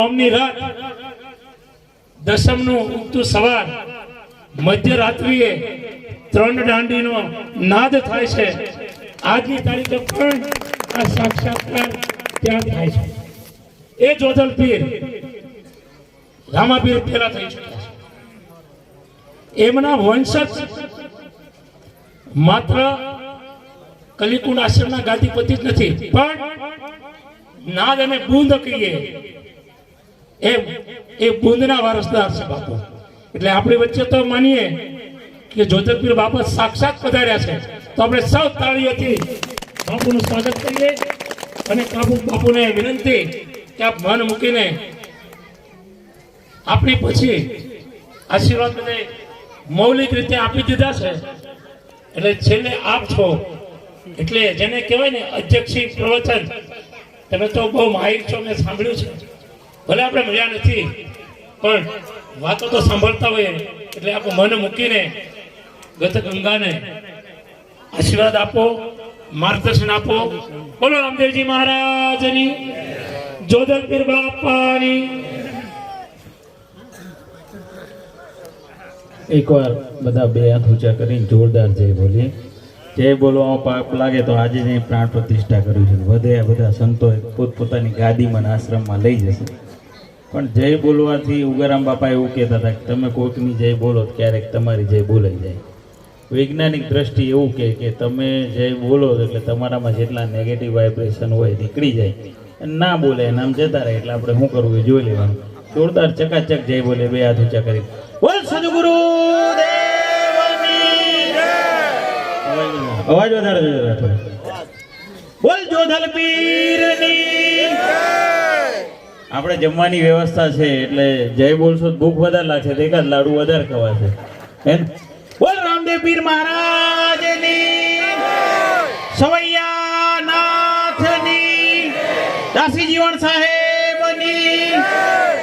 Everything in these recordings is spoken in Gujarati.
નવમની રાત દશમનું ઉગતું સવાર. મધ્યરાત્રિએ ત્રણ દાંડીનો નાદ થાય છે. આજની તારીખે પણ આ સાક્ષાત્કાર ત્યાં થાય છે. એ જોધલ પીર રામાપીર પેલા થઈ ચુક્યા છે. એમના વંશજ માત્ર કલિકુંડ આશ્રમના ગાદીપતિ જ નથી, પણ નાદ અને બુંદ કહીએ એમ એ બુંદના વારસદાર છે બાપુ. એટલે આપણી વચ્ચે તો માનીએ કે જોધપીર બાપા સાક્ષાત પધાર્યા છે. તો આપણે સૌ તાળીઓથી બાપુનું સ્વાગત કરીએ અને કાબુ બાપુને વિનંતી કે આપ મન મૂકીને આપણી પછી આશીર્વાદ બધે મૌલિક રીતે આપી દીધા છે. એટલે છેલ્લે આપ છો. એટલે જેને કહેવાય ને અધ્યક્ષી પ્રવચન, તમે તો બહુ માહિર છો, મેં સાંભળ્યું છે. ભલે આપણે મળ્યા નથી, પણ વાતો તો સાંભળતા હોઈએ. એટલે આપણે મન મૂકીને ગત ગંગાને આશીર્વાદ આપો, માર્ગદર્શન આપો. બોલો રામદેવજી મહારાજની, જોધલપીર બાપાની. એકવાર બધા બે હાથ ઊંચા કરીને જોરદાર જય બોલીએ. જય બોલવામાં પાપ લાગે તો આજે જ પ્રાણ પ્રતિષ્ઠા કર્યું છે, વધે બધા સંતોએ પોતપોતાની ગાદીમાં આશ્રમમાં લઈ જશે. પણ જય બોલવાથી ઉગારામ બાપા એવું કહેતા હતા કે તમે કોઈકની જય બોલો ક્યારેક તમારી જય બોલાઈ જાય. વૈજ્ઞાનિક દ્રષ્ટિ એવું કહે કે તમે જય બોલો એટલે તમારામાં જેટલા નેગેટિવ વાઇબ્રેશન હોય નીકળી જાય. અને ના બોલે એના આમ જતા રહે એટલે આપણે શું કરવું એ જોઈ લેવાનું. જોરદાર ચકાચક જય બોલે બે હાથ ઊંચા કરી. બોલ સદગુરુ અવાજ વધારે બોલ જોધલ પીરની આપણે જમવાની વ્યવસ્થા છે એટલે જય બોલશો ભૂખ વધારે લાગશે તો એકાદ લાડુ વધારે ખવાશે હે? બોલ રામદેવ પીર મહારાજની સવૈયા નાથની દાસી જીવન સાહેબની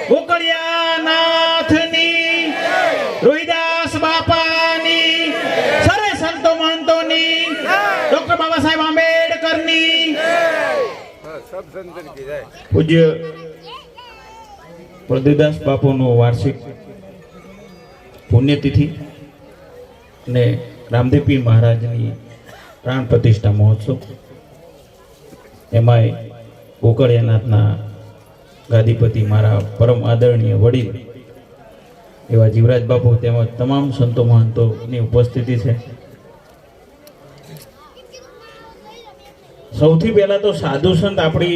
ગોકળિયા નાથની રોહિદાસ બાપાની સરે સંતો મહંતોની ડોક્ટર બાબા સાહેબ આંબેડકરની પૂજ્ય પ્રદેદાસ બાપુનો વાર્ષિક પુણ્યતિથિ અને રામદેવપીર મહારાજની પ્રાણ પ્રતિષ્ઠા મહોત્સવ. એમાંય ગોકળિયાનાથના ગાદીપતિ મારા પરમ આદરણીય વડીલ એવા જીવરાજ બાપુ તેમજ તમામ સંતો મહંતોની ઉપસ્થિતિ છે. સૌથી પહેલાં તો સાધુ સંત આપણી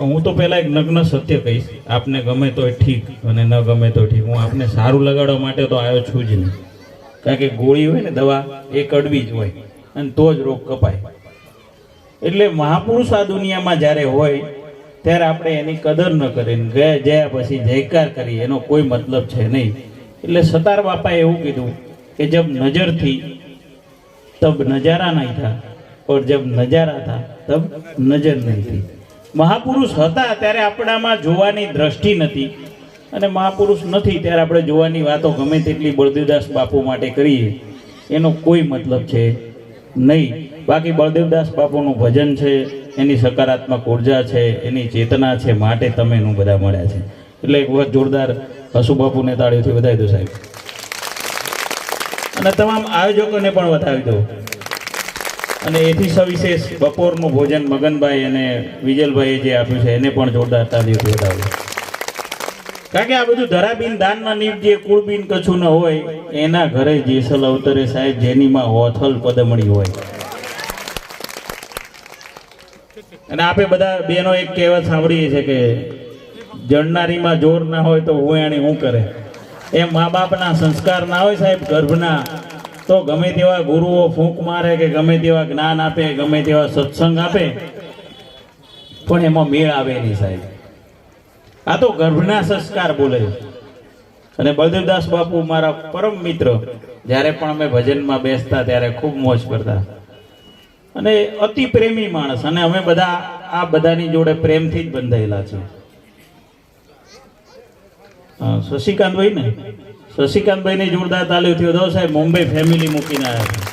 હું તો પહેલાં એક નગ્ન સત્ય કહીશ. આપને ગમે તો ઠીક અને ન ગમે તો ઠીક. હું આપને સારું લગાડવા માટે તો આવ્યો છું જ નહીં. કારણ કે ગોળી હોય ને દવા, એ કડવી જ હોય અને તો જ રોગ કપાય. એટલે મહાપુરુષ આ દુનિયામાં જ્યારે હોય, ત્યારે આપણે એની કદર ન કરીને ગયા જયા પછી જયકાર કરીએ, એનો કોઈ મતલબ છે નહીં. એટલે સતાર બાપાએ એવું કીધું કે જબ નજરથી તબ નજારા નહીં થા. પણ જબ નજારા થા, તબ નજર નહીં થી. મહાપુરુષ હતા ત્યારે આપણામાં જોવાની દ્રષ્ટિ નથી. અને મહાપુરુષ નથી ત્યારે આપણે જોવાની વાતો ગમે તેટલી બળદેવદાસ બાપુ માટે કરીએ. એનો કોઈ મતલબ છે નહીં. બાકી બળદેવદાસ બાપુનું ભજન છે, એની સકારાત્મક ઊર્જા છે, એની ચેતના છે, માટે તમે એનું બધા મળ્યા છે. એટલે એક વખત જોરદાર હસુ બાપુને તાળીઓથી વધાવી દો સાહેબ. અને તમામ આયોજકોને પણ વધાવી દો. અને એથી સવિશેષ બપોરનું ભોજન મગનભાઈ અને વિજલભાઈએ જે આપ્યું છે, એને પણ જોરદાર તાલીઓથી વધાવ્યું કારણ કે આ બધું ધરાબીન દાનમાં નીપ જે કુળબીન કછું ન હોય, એના ઘરે જેસલ અવતરે સાહેબ જેનીમાં હોથલ પદમણી હોય. અને આપે બધા બેનો એક કહેવત સાંભળીએ છે કે, જણનારીમાં જોર ના હોય તો હુયાણી શું કરે. એમ મા બાપના સંસ્કાર ના હોય સાહેબ, ગર્ભના તો ગમે તેવા ગુરુઓ ફૂંક મારે કે ગમે તેવા જ્ઞાન આપે, ગમે તેવા સત્સંગ આપે, પણ એમાં મેળ આવે નહીં સાહેબ. આ તો ગર્ભના સંસ્કાર બોલે અને બળદેવદાસ બાપુ મારા પરમ મિત્ર, જ્યારે પણ અમે ભજનમાં બેસતા ત્યારે ખૂબ મોજ કરતા. અને અતિ પ્રેમી માણસ, અને અમે બધા આ બધાની જોડે પ્રેમથી જ બંધાયેલા છે શશિકાંત ભાઈ ને? શશિકાંતભાઈને જોરદાર તાલીમ થયો. દો સાહેબ, મુંબઈ ફેમિલી મૂકીને આવ્યા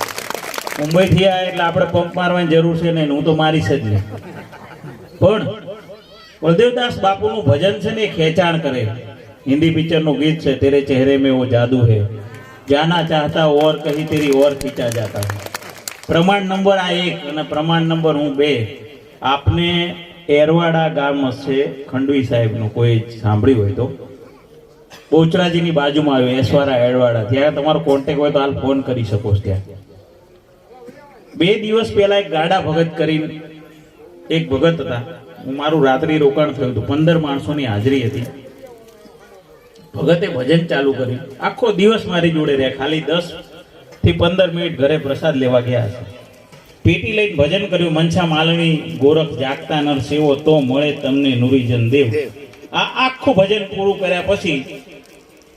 મુંબઈથી આવ્યા એટલે આપણે પંપ મારવાની જરૂર છે નહીં, હું તો મારીશ જ નહીં. પણ બળદેવદાસ બાપુનું ભજન છે ને એ ખેંચાણ કરે. હિન્દી પિક્ચરનું ગીત છે, તેરે ચહેરે મેં વો જાદુ હે. જાના ચાહતા ઓર કહી તેરી ઓર ખીચા જાતા પ્રમાણ નંબર આ એક અને પ્રમાણ નંબર હું બે. આપને એરવાડા ગામ છે, ખંડવી સાહેબનું, કોઈ સાંભળ્યું હોય તો. બોચરાજીની બાજુમાં આવ્યું, એસવારા એરવાડા ત્યાં તમારો કોન્ટેક હોય તો હાલ ફોન કરી શકો ત્યાં. બે દિવસ પહેલા એક ગાડા ભગત કરીને એક ભગત હતા. મારું રાત્રિ રોકાણ થયું હતું. પંદર માણસોની હાજરી હતી. ભગતે ભજન ચાલુ કર્યું. આખો દિવસ મારી જોડે રહ્યા. ખાલી દસથી પંદર મિનિટ ઘરે પ્રસાદ લેવા ગયા છે. પેટી લઈને ભજન કર્યું. મનસા માલણી, ગોરખ જાગતા નર સેવો તો મળે તમને નુરીજન દેવ. આ આખું ભજન પૂરું કર્યા પછી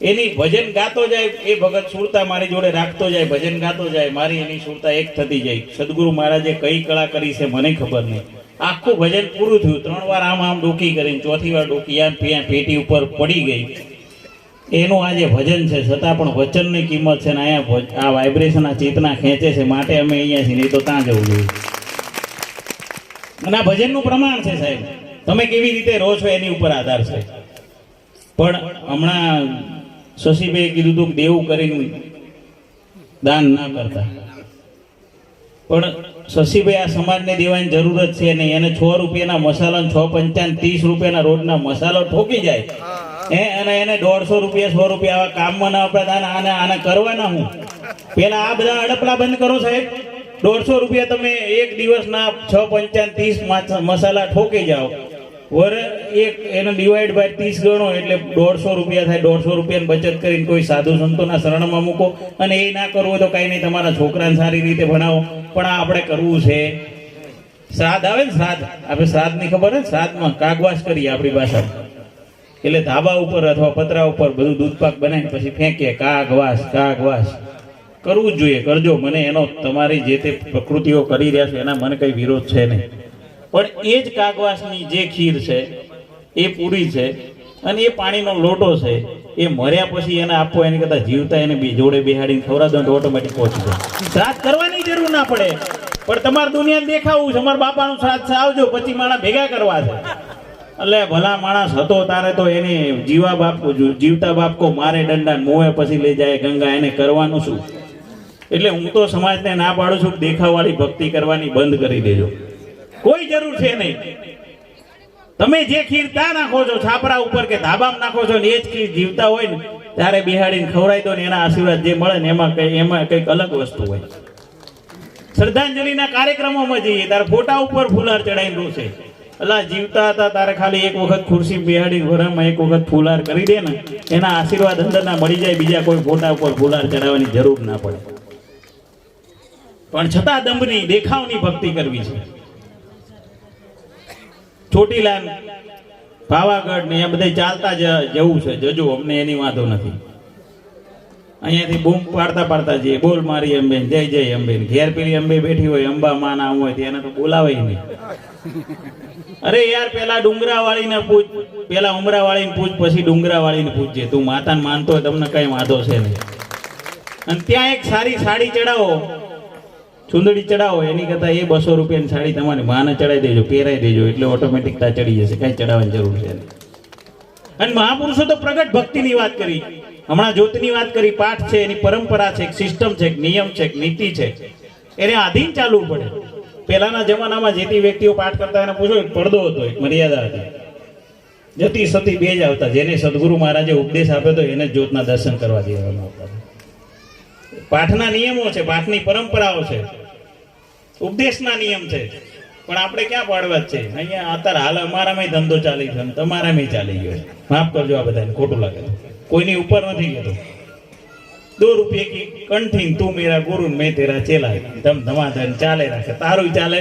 એની ભજન ગાતો જાય, એ ભગત સુરતા મારી જોડે રાખતો જાય, ભજન ગાતો જાય, મારી એની સુરતા એક થતી જાય. સદગુરુ મહારાજે કઈ કળા કરી છે મને ખબર નહીં. આખું ભજન પૂરું થયું. ત્રણ વાર આમ આમ ડોકી કરીને ચોથી વાર ડોકી આમ ત્યાં પેટી ઉપર પડી ગઈ. એનું આ જે ભજન છે. છતાં પણ વચનની કિંમત છે ને અહીંયા આ વાઇબ્રેશન આ ચેતના ખેંચે છે. માટે અમે અહીંયા છીએ, નહીં તો ત્યાં જવું જોઈએ. અને આ ભજનનું પ્રમાણ છે સાહેબ. તમે કેવી રીતે રહો છો એની ઉપર આધાર છે. પણ હમણાં શશીભાઈએ કીધું હતું દેવું કરીને દાન ના કરતા. પણ શશીભાઈ આ સમાજને દેવાની જરૂર જ છે નહીં. એને છ રૂપિયાના મસાલા છ પંચાન ત્રીસ રૂપિયાના રોજના મસાલો ઠોકી જાય. હે, અને એને દોઢસો રૂપિયા, સો રૂપિયા આવા કામમાં ના અને આને આને કરવાના હું? પેલા આ બધા અડપલા બંધ કરો સાહેબ. દોઢસો રૂપિયા તમે એક દિવસના છ પંચાન ત્રીસ મસાલા ઠોકી જાઓ. વર એક એનો ડિવાઈડ બાય ત્રીસ ગણો એટલે દોઢસો રૂપિયા થાય, દોઢસો રૂપિયાની બચત કરીને કોઈ સાધુ સંતોના શરણમાં મૂકો અને એ ના કરવું હોય તો કાંઈ નહીં, તમારા છોકરાને સારી રીતે ભણાવો. પણ આ આપણે કરવું છે. શ્રાદ્ધ આવે ને શ્રાદ્ધ? આપણે શ્રાદ્ધની ખબર ને? શ્રાદ્ધમાં કાગવાસ કરીએ આપણી ભાષા. એટલે ધાબા ઉપર અથવા પતરા ઉપર બધું દૂધપાક બનાવીને પછી ફેંકીએ. કાગવાસ કાગવાસ. કરવું જ જોઈએ. કરજો. મને એનો તમારી જે તે પ્રકૃતિઓ કરી રહ્યા છે, એના મને કંઈ વિરોધ છે નહીં. પણ એ જ કાગવાસની જે ખીર છે, એ પૂરી છે અને એ પાણીનો લોટો છે, એ મર્યા પછી એને આપવો એની કરતા જીવતા એને બી જોડે બેહાડીને ખવડાવ દો ઓટોમેટિક પહોંચી જાય. શ્રાદ્ધ કરવાની જરૂર ના પડે, પણ તમારે દુનિયાને દેખાવું છે, અમારા બાપાનું શ્રાદ્ધ છે, આવજો, પછી માણા ભેગા કરવા છે. એટલે ભલા માણસ હતો, તારે તો એને જીવા બાપ, જીવતા બાપ કો મારે દંડા મોએ પછી લઈ જાય, ગંગા એને કરવાનું શું? એટલે હું તો સમાજને ના પાડું છું દેખાવાળી ભક્તિ કરવાની બંધ કરી દેજો. કોઈ જરૂર છે નહીં. તમે જે ખીર ત્યાં નાખો છો, છાપરા ઉપર કે ધાબામાં નાખો છો ને એ જ ખીર જીવતા હોય ને, ત્યારે બિહાડીને ખવડાવી દો ને એના આશીર્વાદ જે મળે ને એમાં કઈ એમાં કંઈક અલગ વસ્તુ હોય. શ્રદ્ધાંજલિના કાર્યક્રમોમાં જઈએ, તારે ફોટા ઉપર ફૂલહાર ચડાવીને રોશે. અલા, જીવતા હતા, તારે ખાલી એક વખત ખુરશી બિહાડી ઘરમાં એક વખત ફૂલાર કરી દે ને, એના આશીર્વાદ અંદરના મળી જાય, બીજા કોઈ ફોટા ઉપર ફુલાર ચડાવવાની જરૂર ના પડે. પણ છતાં દંભની દેખાવની ભક્તિ કરવી છે. ચોટીલા પાવાગઢ ને એ બધે ચાલતા જ જવું છે. જજો, અમને એની વાંધો નથી. અહીંયાથી બૂમ પાડતા પાડતા જઈએ. બોલ મારી અંબે જય જય અંબે ઘેર પેલી અંબે બેઠી હોય, અંબા માં હોય એને તો બોલાવે નહીં. અરે યાર, પેલા ડુંગરા વાળીને પૂછ, પેલા ઉમરા વાળીને પૂછ, પછી ડુંગરા વાળીને પૂછજે. તું માતાને માનતો હોય, તમને કઈ વાંધો છે નહીં. અને ત્યાં એક સારી સાડી ચડાવો. ચુંદડી ચડાવો, એની કરતાં એ બસો રૂપિયાની સાડી તમારે માને ચડાવી દેજો, પહેરાવી દેજો, એટલે ઓટોમેટિક તા ચડી જશે, કાંઈ ચડાવવાની જરૂર છે અને મહાપુરુષો તો પ્રગટ ભક્તિની વાત કરી. હમણાં જ્યોતની વાત કરી, પાઠ છે, એની પરંપરા છે સિસ્ટમ છે નિયમ છે નીતિ છે. એને આધીન ચાલવું પડે. પહેલાના જમાનામાં જે વ્યક્તિઓ પાઠ કરતા એને પૂછો પડદો હતો, એક મર્યાદા હતી. જતી સતી બે જ આવતા, જેને સદગુરુ મહારાજે ઉપદેશ આપ્યો હતો એને જ્યોતના દર્શન કરવા દેવામાં આવતા. પાઠના નિયમો છે, પાઠની પરંપરાઓ છે. ઉપદેશના નિયમ છે. પણ આપણે ક્યાં પાડવા જ છે? અહીંયા અત્યારે હાલ અમારામાં ધંધો ચાલી ગયો તમારામાં ચાલી ગયો માફ કરજો આ બધાને, ખોટું લાગે કોઈની ઉપર નથી ગયો દો રૂપિયા કી કંઠી તું મેરા ગુરુ મેં તેરા ચેલા ધમ ધમાધમ ચાલે રાખે. તારું ચાલે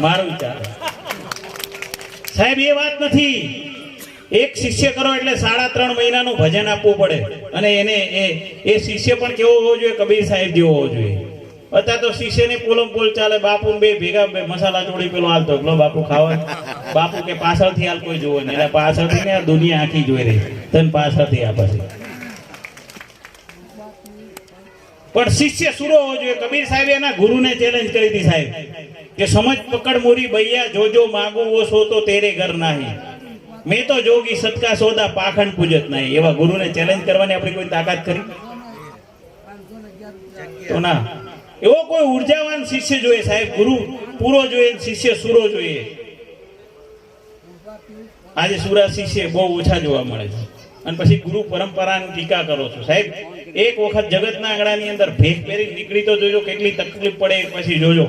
મારું ચાલે. સાહેબ, એ વાત નથી. એક શિષ્ય કરો એટલે સાડા ત્રણ મહિનાનું ભજન આપવું પડે. અને એને એ એ શિષ્ય પણ કેવો હોવો જોઈએ? કબીર સાહેબ જેવો હોવો જોઈએ. અત્યારે તો શિષ્યને પોલમ પોલ ચાલે બાપુ બે ભેગા, બે મસાલા ચોળી પેલો હાલતો. પેલો બાપુ ખાવા. બાપુ કે પાછળથી હાલ કોઈ જોવે નહીં. એટલે પાછળથી ને દુનિયા આખી જોઈ રહી. તને પાછળથી આ પછી. પણ શિષ્ય સુરો હોવો જોઈએ. કબીર સાહેબે એના ગુરુને ચેલેન્જ કરી હતી સાહેબ. કે સમજ પકડ મોરી બૈયા જોજો, માગો વો સો તો તેરે ઘર નાહી. મેં તો જોગી સતકા સોદા પાખંડ પૂજત નહીં. એવા ગુરુને ચેલેન્જ કરવાની આપણી કોઈ તાકાત કરી તો ના. એવો કોઈ ઉર્જાવાન શિષ્ય જોઈએ સાહેબ? ગુરુ પૂરો જોઈએ શિષ્ય સુરો જોઈએ. આજે સુરા શિષ્ય બહુ ઓછા જોવા મળે છે. અને પછી ગુરુ પરંપરાની ટીકા કરો છો. સાહેબ, એક વખત જગતના આંગણાની અંદર ભેગ પહેરી નીકળી તો જોજો કેટલી તકલીફ પડે પછી જોજો.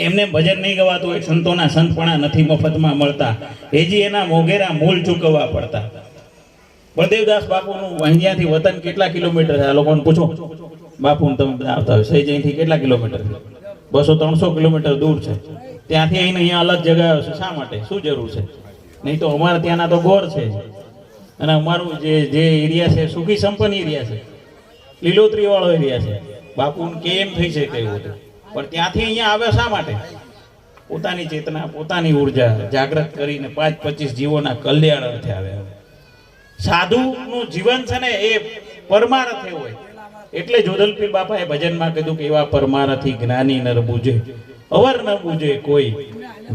એમને ભજન નહીં ગવાતું હોય, સંતોના સંતપણા નથી મફતમાં મળતા. એજી એના મોગેરા મૂળ ચૂકવવા પડતા. બળદેવદાસ બાપુનું અહીંયાથી વતન કેટલા કિલોમીટર છે આ લોકોને પૂછો. બાપુને તમે બધા આવતા હોય. સહી અહીંથી કેટલા કિલોમીટર બસો ત્રણસો કિલોમીટર દૂર છે. ત્યાંથી અહીં અહીંયા અલગ જગ્યાએ છે શા માટે? શું જરૂર છે? નહીં તો અમારે ત્યાંના તો ગોર છે અને અમારું જે જે એરિયા છે, સુખી સંપન્ન એરિયા છે. લીલોતરી વાળો એરિયા છે. બાપુ કેમ થઈ શકે એવું હતું? પણ ત્યાંથી અહીંયા આવે શા માટે? પોતાની ચેતના, પોતાની ઊર્જા જાગૃત કરીને પાંચ પચીસ જીવોના કલ્યાણ અર્થે આવે સાધુનું જીવન છે ને એ પરમારથે હોય. એટલે જોધલપીર બાપાએ ભજનમાં કીધું કે એવા પરમારથી જ્ઞાની નર બુજે, અવર ન બુજે કોઈ.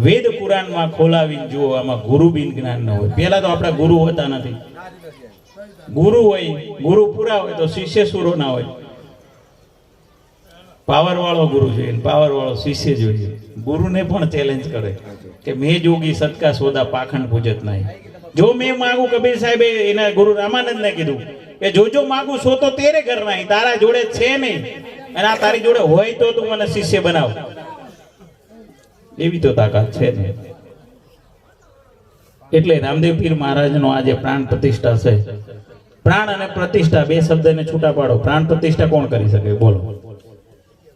વેદ પુરાણમાં ખોલાવીને જુઓ, આમાં ગુરુ બિન જ્ઞાન ન હોય. પેલા તો આપણા ગુરુ હોતા નથી. ગુરુ હોય, ગુરુ પૂરા હોય તો શિષ્ય સુરો ના હોય. પાવર વાળો ગુરુ જોઈએ પાવર વાળો શિષ્ય જોઈએ. ગુરુને પણ ચેલેન્જ કરે કે મેં જોગી સત્કા સોદા પાખંડ પૂજત નહીં. જો મેં માગું કબીર સાહેબે એના ગુરુ રામાનંદને કીધું કે જો જો માગું સો તો તેરે ઘર નહીં, તારા જોડે છે નહીં અને આ તારી જોડે હોય તો તું મને શિષ્ય બનાવ. એવી તો તાકાત છે ને. એટલે રામદેવ પીર મહારાજનો આજે પ્રાણ પ્રતિષ્ઠા છે, પ્રાણ અને પ્રતિષ્ઠા બે શબ્દને છૂટા પાડો. પ્રાણ પ્રતિષ્ઠા કોણ કરી શકે? બોલો.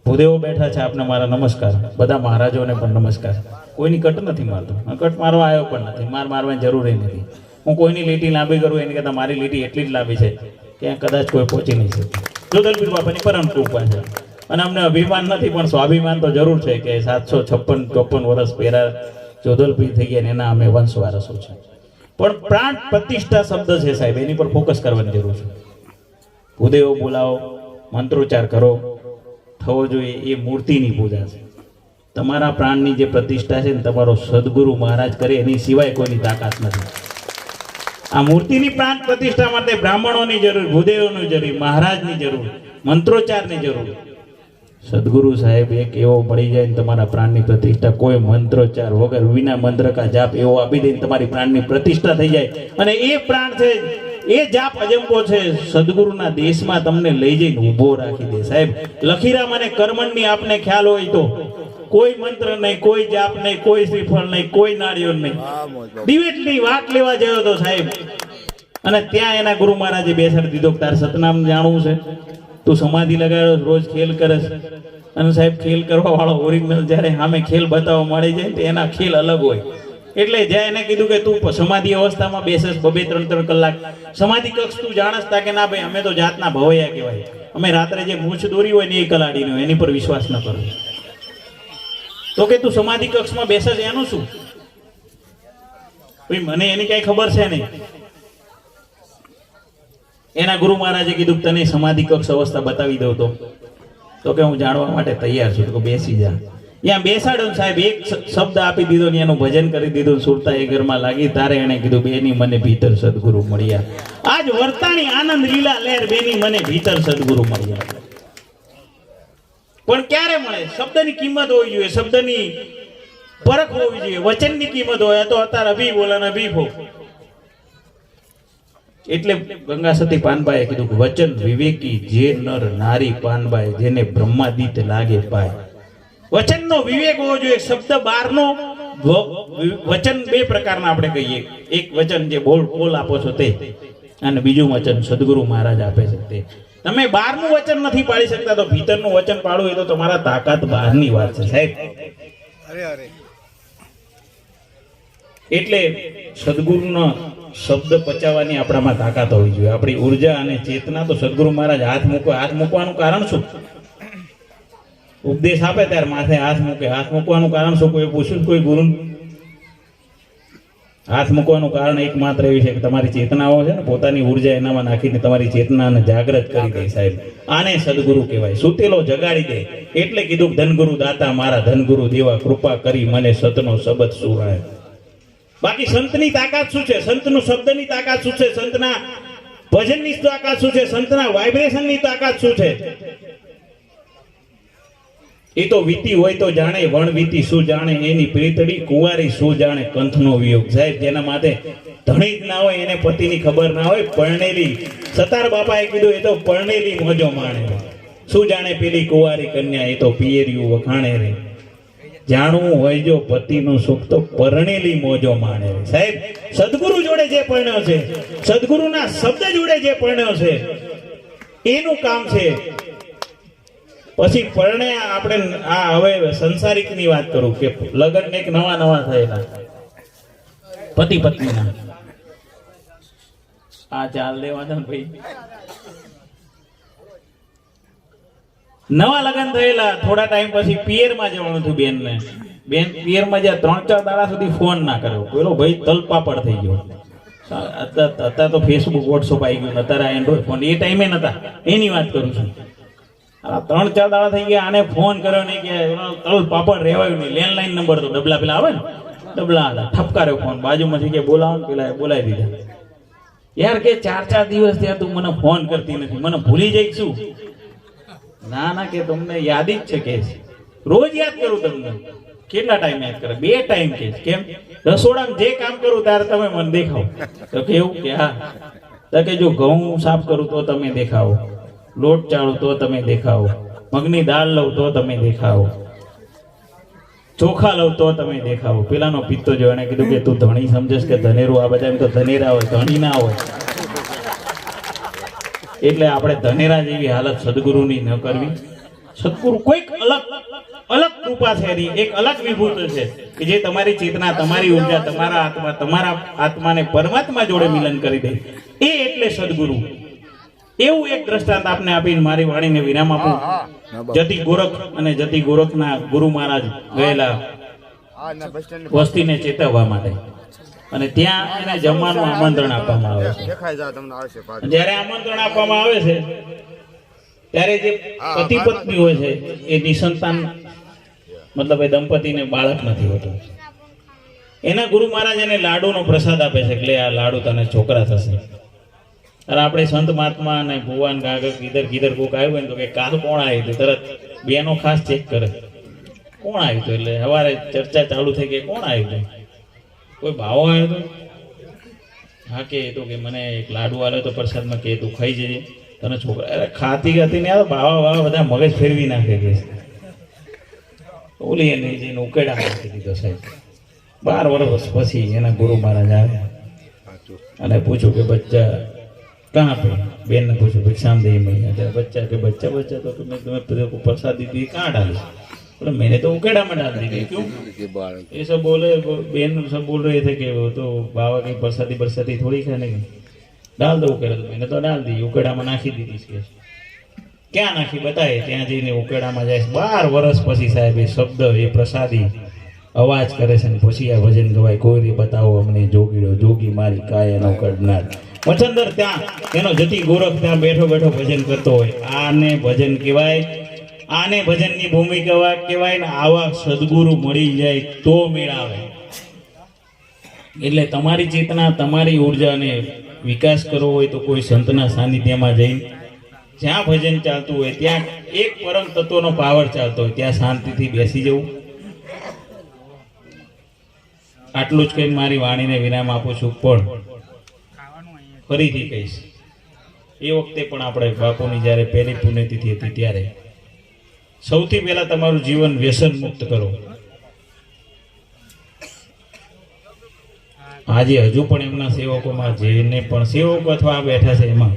ભૂદેવો બેઠા છે, આપને મારા નમસ્કાર. બધા મહારાજોને પણ નમસ્કાર. કોઈની કટ નથી મારતો. કટ મારવા આવ્યો પણ નથી. માર મારવાની જરૂર નથી. હું કોઈની લીટી લાંબી કરું, એની કરતાં મારી લીટી એટલી જ લાંબી છે કે કદાચ કોઈ પહોંચી નહીં શકે. જોધલપીર બાપાની પરમ કૃપા છે. અને અમને અભિમાન નથી, પણ સ્વાભિમાન તો જરૂર છે કે સાતસો છપ્પન ચોપન વર્ષ પહેલા જોધલપીર થઈ ગયા એના અમે વંશ વારસો છે. પણ પ્રાણ પ્રતિષ્ઠા શબ્દ છે સાહેબ, એની પર ફોકસ કરવાની જરૂર છે. ભૂદેવો બોલાવો, મંત્રોચ્ચાર કરો થવો જોઈએ એ મૂર્તિની પૂજા છે. તમારા પ્રાણની જે પ્રતિષ્ઠા છે ને તમારો સદગુરુ મહારાજ કરે એની સિવાય કોઈની તાકાત નથી. આ મૂર્તિની પ્રાણ પ્રતિષ્ઠા માટે બ્રાહ્મણોની જરૂર, ભૂદેવોની જરૂર, મહારાજની જરૂર, મંત્રોચ્ચારની જરૂર. સદગુરુ સાહેબ એક એવો મળી જાય ને તમારા પ્રાણની પ્રતિષ્ઠા, કોઈ મંત્રોચ્ચાર વગર વિના મંત્ર કા જાપ એવો આપી દઈને તમારી પ્રાણની પ્રતિષ્ઠા થઈ જાય. અને એ પ્રાણ છે એ જાપ અજંપો છે, સદગુરુના દેશમાં તમને લઈ જઈને ઊભો રાખી દે. સાહેબ, લખીરામ અને કર્મણની આપને ખ્યાલ હોય તો, કોઈ મંત્ર નહીં, કોઈ જાપ નહીં, કોઈ શ્રીફળ નહીં, કોઈ નાળિયો નહીં. દિવેટની વાત લેવા જયો તો સાહેબ, અને ત્યાં એના ગુરુ મહારાજે બેસાડી દીધો તાર સતનામ જાણવું છે? તું સમાધિ લગાડ્યો, રોજ ખેલ કરસ. અને સાહેબ, ખેલ કરવા વાળો ઓરિજિનલ જ્યારે સામે ખેલ બતાવવા મળી જાય તો એના ખેલ અલગ હોય. એટલે જ્યાં એને કીધું કે તું સમાધિ અવસ્થામાં બેસસ બબે ત્રણ ત્રણ કલાક. સમાધિ કક્ષ તું જાણસ તા કે ના ભાઈ, અમે તો જાતના ભવૈયા કહેવાય. અમે રાત્રે જે મૂછ દોરી હોય ને એ કલાડીનો એની પર વિશ્વાસ ન કરો. તો કે તું સમાધિ કક્ષમાં બેસસ એનું શું? ભાઈ, મને એની કઈ ખબર છે નહીં. એના ગુરુ મહારાજે કીધું તને સમાધિ કક્ષ અવસ્થા બતાવી દઉં તો. તો કે હું જાણવા માટે તૈયાર છું, તો બેસી જા. ત્યાં બેસાડ્યો સાહેબ, એક શબ્દ આપી દીધો ને એનું ભજન કરી દીધું સુરતા એ ઘરમાં લાગી. તારે એને કીધું, બેની મને ભીતર સદગુરુ મળ્યા. આજ વર્તાણી આનંદ લીલા લહેર બેની મને ભીતર સદગુરુ મળ્યા. પણ ક્યારે મળે? શબ્દની કિંમત હોવી જોઈએ, શબ્દની પરખ હોવી જોઈએ, વચનની કિંમત હોય તો અત્યારે અભી બોલે ને અભી ભો. એટલે ગંગા સતી પાનબાએ કીધું વચન વિવેકી જે નર નારી પાનબાઈ જેને બ્રહ્માદિત લાગે પાય. વચનનો વિવેક હોવો જોઈએ. શબ્દ બહારનો વચન બે પ્રકારના આપણે કહીએ. એક વચન જે બોલ બોલ આપો છો તે. અને બીજું વચન સદગુરુ મહારાજ આપે છે તે. તમે બહારનું વચન નથી પાડી શકતા તો ભીતરનું વચન પાડવું એ તો તમારા તાકાત બહારની વાત છે સાહેબ. એટલે સદગુરુનો શબ્દ પચાવવાની આપણામાં તાકાત હોવી જોઈએ. આપણી ઊર્જા અને ચેતના તો સદગુરુ મહારાજ હાથ મૂકો હાથ મૂકવાનું કારણ શું? ઉપદેશ આપે ત્યારે માથે હાથ મૂકે. હાથ મૂકવાનું કારણ શું? કોઈ પૂછ્યું કોઈ ગુરુ? હાથ મૂકવાનું કારણ એકમાત્ર એવી છે કે તમારી ચેતનાઓ છે ને, પોતાની ઊર્જા એનામાં નાખીને તમારી ચેતનાને જાગૃત કરી દે સાહેબ. આને સદગુરુ કહેવાય. સુતેલો જગાડી દે. એટલે કીધું, ધનગુરુ દાતા, મારા ધનગુરુ દેવા, કૃપા કરી મને સતનો શબ્દ સુરાય. બાકી સંતની તાકાત શું છે? સંતનું શબ્દની તાકાત શું છે? સંતના ભજનની તાકાત શું છે? સંતના વાઇબ્રેશનની તાકાત શું છે? એ તો વીતી હોય તો જાણે, વણ વીતી શું જાણે, એની પ્રીતડી કુંવારી શું જાણે કંથનો વિયોગ. સાહેબ, જેના માથે ધણી જ ના હોય એને પતિની ખબર ના હોય, પરણેલી, સતાર બાપાએ કીધું, એ તો પરણેલી મોજો માણે. શું જાણે પેલી કુંવારી કન્યા, એ તો પિયરિયું વખાણે રે. જાણવું હોય જો પતિનું સુખ તો પરણેલી મોજો માણે સાહેબ, સદગુરુ જોડે જે પરણ્યો છે, સદગુરુના શબ્દ જોડે જે પરણ્યો છે, એનું કામ છે પછી પરણે આપણે આ હવે સંસારિકની વાત કરું કે લગ્ન એક નવા નવા થયેલા. પતિ પત્નીના. આ ચાલ દેવાના ભાઈ. નવા લગ્ન થયેલા, થોડા ટાઈમ પછી પિયરમાં જવાનું હતું બેનને. બેન પિયરમાં જ્યાં ત્રણ ચાર દાડા સુધી ફોન ના કર્યો. પેલો ભાઈ તલપાપડ થઈ ગયો. અત્યારે તો ફેસબુક વોટ્સઅપ આવી ગયું અત્યારે એન્ડ્રોઈડ ફોન એ ટાઈમે નતા એની વાત કરું છું ત્રણ ચાર દાડા થઈ ગયા, આને ફોન કર્યો નહીં કે તલ પાપડ રેવાયું નહીં. લેન્ડલાઈન નંબર તો ડબલા પેલા આવે ને? ડબલા હતા. ઠપકાર્યો ફોન બાજુમાંથી કે બોલાવો ને પેલા બોલાવી દીધા. યાર કે ચાર ચાર દિવસ ત્યાં તું મને ફોન કરતી નથી. મને ભૂલી જાય શું ના ના, કે તમને યાદ જ છે કે રોજ યાદ કરું તમને. કેટલા ટાઈમ યાદ કરે? બે ટાઈમ કે કેમ? રસોડામાં જે કામ કરું ત્યારે તમે મને દેખાવ. તો કેવું કે હા. તો કે જો ઘઉં સાફ કરું તો તમે દેખાવો. લોટ ચાળું તો તમે દેખાવો. મગની દાળ લઉં તો તમે દેખાવો. ચોખા લઉં તો તમે દેખાવો. પેલાનો પિત્તો જો એને કીધું કે તું ધણી સમજસ કે ધનેરું? આ બધા એમ તો ધનેરા હોય, ધણી ના હોય. એટલે આપણે ધનેરા જેવી હાલત સદગુરુની ન કરવી. સદગુરુ કોઈક અલગ અલગ કૃપા છે એની. એક અલગ વિભૂત છે કે જે તમારી ચેતના, તમારી ઊર્જા, તમારા આત્મા, તમારા આત્માને પરમાત્મા જોડે મિલન કરી દે. એ એટલે સદગુરુ. એવું એક દ્રષ્ટાંત આપને આપીને મારી વાણીને વિરામ આપું. જતી ગોરખ અને જતી ગોરખના ગુરુ મહારાજ ગયેલા વસ્તીને ચેતવવા માટે. અને ત્યાં એને જમવાનું આમંત્રણ આપવામાં આવે છે. દેખાય જાય તમને આવશે પાછું. જ્યારે આમંત્રણ આપવામાં આવે છે ત્યારે જે પતિ પત્ની હોય છે એ નિસંતાન મતલબ એ દંપતીને બાળક નથી હોતું. એના ગુરુ મહારાજ એને લાડુનો પ્રસાદ આપે છે એટલે આ લાડુ તને છોકરા થશે. અને આપણે સંત મહાત્મા અને ભુવાન ગાગર કીધર કીધર કોક આવ્યું હોય ને તો કે કાલ કોણ આવ્યું હતું? તરત બેનો ખાસ ચેક કરે. કોણ આવ્યું હતું એટલે સવારે ચર્ચા ચાલુ થઈ કે કોણ આવ્યું હતું? કોઈ ભાવો આવ્યો હતો? હા, કે તો કે મને એક લાડુ આવ્યો તો પ્રસાદમાં કે તું ખાઈ જજે. તને છોકરા અરે ખાતી ખાતી ને બાવા બાવા બધા મગજ ફેરવી નાખે કે ઓલી એને જઈને ઉકેડા નાખી દીધો સાહેબ. બાર વર્ષ પછી એના ગુરુ મહારાજ આવ્યા. અને પૂછ્યું કે, બચ્ચા कहाँ पे बेन ने पूछा भिक्षाम दे मैया तेरा बच्चा के बच्चा बच्चा तो तुम्हें तुम्हें तेरे को प्रसाद दी थी कहाँ डाली बोले मैंने तो उकेड़ा में डाल दी थी क्यों ये सब बोले वो बहन सब बोल रहे थे कि वो तो बाबा की प्रसादी बरसादी थोड़ी खाने की डाल दो उकेड़ा तो मैंने तो डाल दी उकेड़ा में नाखी दी थी इसके ક્યાં નાખી બતાવે ત્યાં જઈને ઉકેડામાં જાય છે. બાર વર્ષ પછી સાહેબ એ શબ્દ એ પ્રસાદી અવાજ કરે છે ને પછી આ ભજન ગવાય કોઈ રી બતાવો અમને જોગીડો જોગી મારી કાયાનો કરનાર મચંદર ત્યાં એનો જતી ગોરખ ત્યાં બેઠો બેઠો ભજન કરતો હોય. આને ભજન કહેવાય, આને ભજનની ભૂમિ કહેવાય કહેવાય ને આવા સદગુરુ મળી જાય તો મેળાવે. એટલે તમારી ચેતના, તમારી ઉર્જાને વિકાસ કરવો હોય તો કોઈ સંતના સાનિધ્યમાં જઈને જ્યાં ભજન ચાલતું હોય ત્યાં એક પરમ તત્વનો પાવર ચાલતો હોય, ત્યાં શાંતિથી બેસી જવું. આટલું જ કહીને મારી વાણીને વિરામ આપું છું. પણ ફરીથી કહીશ. એ વખતે પણ આપણે બાપુની જ્યારે પહેલી પુણ્યતિથિ હતી ત્યારે સૌથી પહેલા તમારું જીવન વ્યસન મુક્ત કરો. આજે હજુ પણ એમના સેવકોમાં જેને પણ સેવકો અથવા આ બેઠા છે એમાં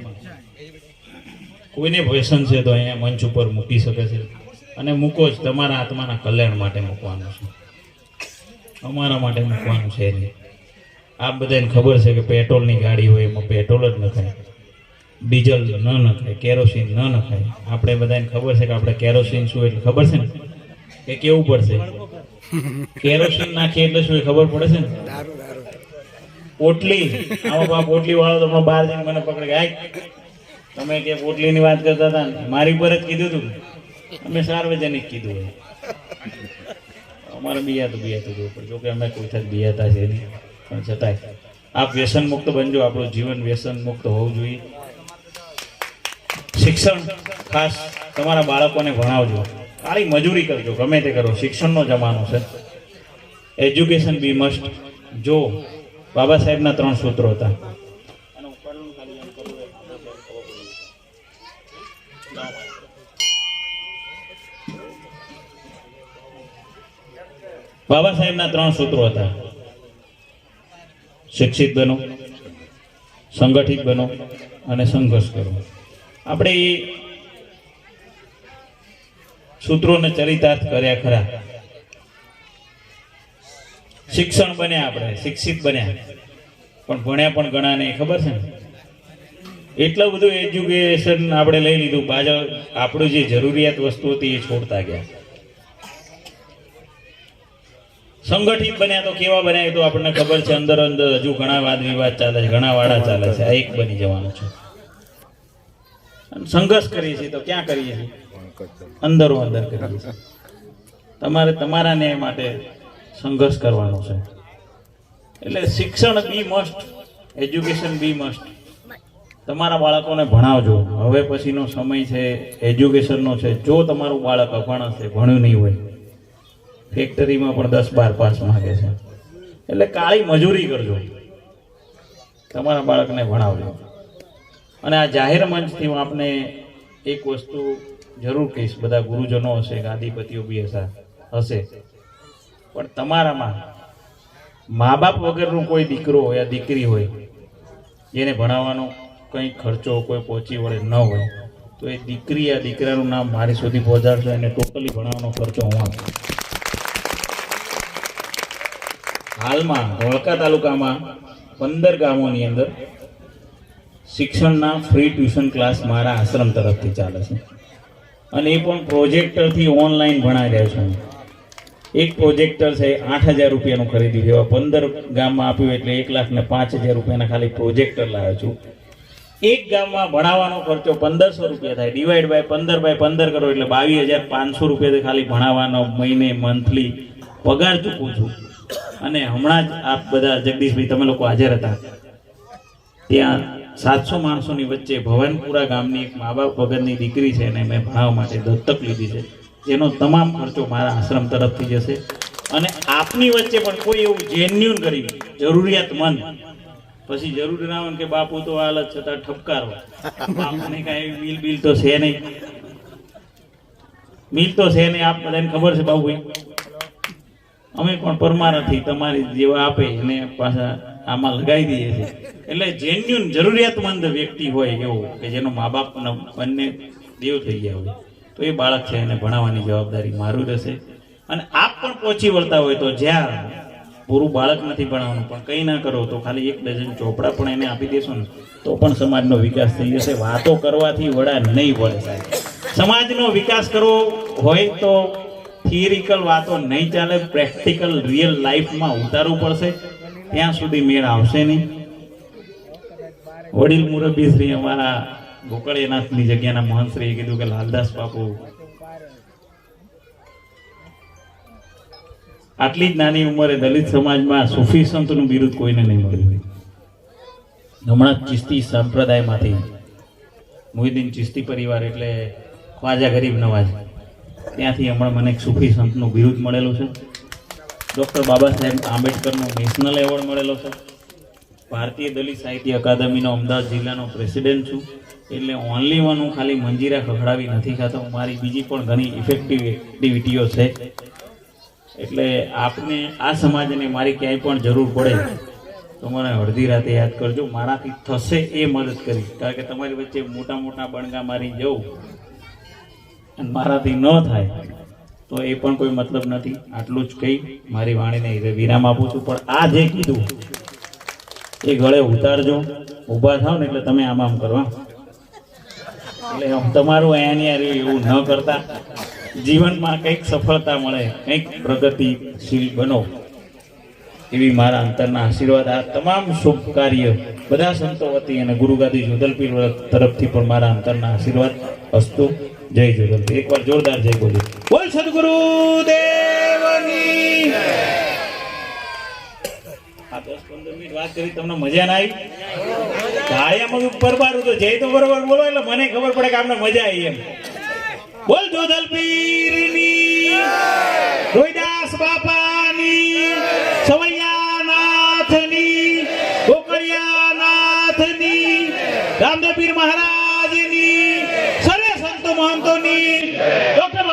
કોઈને વ્યસન છે તો અહીંયા મંચ ઉપર મૂકી શકે છે અને મૂકો જ તમારા આત્માના કલ્યાણ માટે મૂકવાનું છે. અમારા માટે મૂકવાનું છે નહીં. આપ બધાને ખબર છે કે પેટ્રોલની ગાડી હોય એમાં પેટ્રોલ જ નખાય ડીઝલ ન નખાય કેરોસીન ન નખાય આપણે બધાને ખબર છે કે આપણે કેરોસીન શું એટલે ખબર છે ને? કે કેવું પડશે? કેરોસીન નાખીએ એટલે શું એ ખબર પડે છે ને? પોટલી. આમાં બાપ પોટલી વાળો તો બહાર જઈને મને પકડે. કે તમે કે પોટલીની વાત કરતા હતા ને? મારી પર જ કીધું હતું અમે સાર્વજનિક કીધું અમારે બિયાતું તો બિયા તો જોવું પડે. જોકે અમે કોઈ થાય બિયાતા છે નહીં. પણ છતાંય. આપ વ્યસન મુક્ત બનજો, આપણું જીવન વ્યસન મુક્ત હોવું જોઈએ. શિક્ષણ ખાસ તમારા બાળકોને ભણાવજો. ખાલી મજૂરી કરજો, ગમે તે કરો. શિક્ષણનો જમાનો છે. એજ્યુકેશન બી મસ્ટ જો બાબા સાહેબના ત્રણ સૂત્રો હતા. બાબા સાહેબના ત્રણ સૂત્રો હતા. શિક્ષિત બનો, સંગઠિત બનો અને સંઘર્ષ કરો. આપણે એ સૂત્રોને ચરિતાર્થ કર્યા ખરા. શિક્ષણ બન્યા આપણે, શિક્ષિત બન્યા. પણ ભણ્યા પણ ઘણા નહીં, ખબર છે ને? એટલું બધું એજ્યુકેશન આપણે લઈ લીધું. પાછળ આપણું જે જરૂરિયાત વસ્તુ હતી એ છોડતા ગયા. સંગઠિત બન્યા તો કેવા બન્યા એ તો આપણને ખબર છે. અંદર અંદર હજુ ઘણા વાદ વિવાદ ચાલે છે, ઘણા વાડા ચાલે છે. એક બની જવાનું છે. સંઘર્ષ કરીએ છીએ તો ક્યાં કરીએ છીએ? અંદરો અંદર કરીએ છીએ. તમારે તમારા ન્યાય માટે સંઘર્ષ કરવાનો છે. એટલે શિક્ષણ be must education be must તમારા બાળકોને ભણાવજો. હવે પછીનો સમય છે એજ્યુકેશનનો છે. જો તમારું બાળક અભણ હશે, ભણ્યું નહીં હોય ફેક્ટરીમાં પણ દસ બાર પાસ માગે છે. એટલે કાળી મજૂરી કરજો. તમારા બાળકને ભણાવજો. અને આ જાહેર મંચથી હું આપને એક વસ્તુ જરૂર કહીશ. બધા ગુરુજનો હશે ગાદીપતિઓ બી હશે હશે. પણ તમારામાં મા બાપ વગરનું કોઈ દીકરો યા દીકરી હોય, જેને ભણાવવાનો કંઈ ખર્ચો, કોઈ પહોંચી વળે ન હોય, તો એ દીકરી યા દીકરાનું નામ મારી સુધી પહોંચાડશો. એને ટોટલી ભણાવવાનો ખર્ચો હું આપું. હાલમાં ધોળકા તાલુકામાં પંદર ગામોની અંદર શિક્ષણના ફ્રી ટ્યુશન ક્લાસ મારા આશ્રમ તરફથી ચાલે છે. અને એ પણ પ્રોજેક્ટરથી ઓનલાઈન ભણાવી રહ્યો છું એક પ્રોજેક્ટર છે, આઠ હજાર રૂપિયાનું ખરીદી લેવા પંદર ગામમાં આપ્યું એટલે એક લાખ ને પાંચ હજાર રૂપિયાના ખાલી પ્રોજેક્ટર લાવ્યો છું. એક ગામમાં ભણાવવાનો ખર્ચો પંદરસો રૂપિયા થાય. ડિવાઈડ બાય પંદર બાય પંદર કરો એટલે બાવીસ હજાર પાંચસો રૂપિયાથી ખાલી ભણાવવાનો મહિને મંથલી પગાર ચૂકું છું. અને હમણાં જ આપ બધા જગદીશભાઈ, તમે લોકો હાજર હતા. ત્યાં સાતસો માણસોની વચ્ચે ભવાનપુરા ગામની એક મા બાપ વગરની દીકરી છે અને મેં ભણાવવા માટે દત્તક લીધી છે. જેનો તમામ ખર્ચો મારા આશ્રમ તરફથી જશે. અને આપની વચ્ચે પણ કોઈ એવું જેન્યુન ગરીબ, જરૂરિયાતમંદ, પછી જરૂર ના હોય કે બાપુ તો હાલત છતાં ઠપકારો. બાપુને કાંઈ બિલ બિલ તો છે નહીં. મિલ તો છે નહીં, આપ બધાને ખબર છે બાબુભાઈ અમે પણ પરમા નથી તમારી જેવા આપે એને પાછા આમાં લગાવી દઈએ છીએ. એટલે જેન્યુન જરૂરિયાતમંદ વ્યક્તિ હોય એવો કે જેનો મા બાપ બંને દેવ થઈ ગયા હોય, તો એ બાળક છે એને ભણાવવાની જવાબદારી મારું રહેશે. અને આપ પણ પહોંચી વળતા હોય તો જ્યાં પૂરું બાળક નથી ભણાવવાનું, પણ કંઈ ના કરો તો ખાલી એક ડઝન ચોપડા પણ એને આપી દેશો ને, તો પણ સમાજનો વિકાસ થઈ જશે. વાતો કરવાથી વડા નહીં વળે સાહેબ. સમાજનો વિકાસ કરવો હોય તો થિયરિકલ વાતો નહીં ચાલે પ્રેક્ટિકલ રિયલ લાઈફમાં ઉતારવું પડશે. ત્યાં સુધી મેળ આવશે નહીં. વડીલ મુરબ્બી અમારા ગોકળીનાથની જગ્યાના મહંત કીધું કે લાલદાસ બાપુ, આટલી જ નાની ઉંમરે દલિત સમાજમાં સુફી સંતનું બિરુદ કોઈને નહીં મળ્યું. હમણાં ચિસ્તી સંપ્રદાયમાંથી, મોહિદ્દીન ચિસ્તી પરિવાર એટલે ખ્વાજા ગરીબ નવાજ. ત્યાંથી હમણાં મને એક સુફી સંતનું બિરુદ મળેલું છે. Doctor Baba Saheb આંબેડકરનો national award મળેલો છે. ભારતીય દલિત સાહિત્ય અકાદમીનો અમદાવાદ જિલ્લાનો પ્રેસિડેન્ટ છું. એટલે ઓનલી વન હું ખાલી મંજીરા ખખડાવી નથી ખાતો, મારી બીજી પણ ઘણી ઇફેક્ટિવ એક્ટિવિટીઓ છે. એટલે આપને આ સમાજને મારી ક્યાંય પણ જરૂર પડે તો મને અડધી રાતે યાદ કરજો. મારાથી થશે એ મદદ કરીશ કારણ કે તમારી વચ્ચે મોટા મોટા બણગા મારી જવું મારાથી ન થાય, તો એ પણ કોઈ મતલબ નથી. આટલું જ કહી મારી વાણીને વિરામ આપું છું. પણ આ જે કીધું, એ ગળે ઉતારજો. ઊભા થાવ ને એટલે તમે આમ આમ કરવા એટલે તમારું અહીંયા રહ્યું એવું ન કરતા. જીવનમાં કંઈક સફળતા મળે, કંઈક પ્રગતિશીલ બનો. એવી મારા અંતરના આશીર્વાદ. આ તમામ શુભ કાર્ય બધા સંતો વતી અને ગુરુગાદી જુદલપીર તરફથી પણ મારા અંતરના આશીર્વાદ અસ્તુ. જય જોધલપીર એકવાર જોરદાર જય બોલી. બોલ સદગુરુ દેવની આ દસ પંદર મિનિટ વાત કરી, તમને મજા ના આવી? ગાળિયામાં ઉપર બારું તો જય તો બરોબર બોલો, એટલે મને ખબર પડે કે આમને મજા આવી એમ. બોલ જોધલ પીરની રોહિદાસ બાપાની સવૈયાનાથની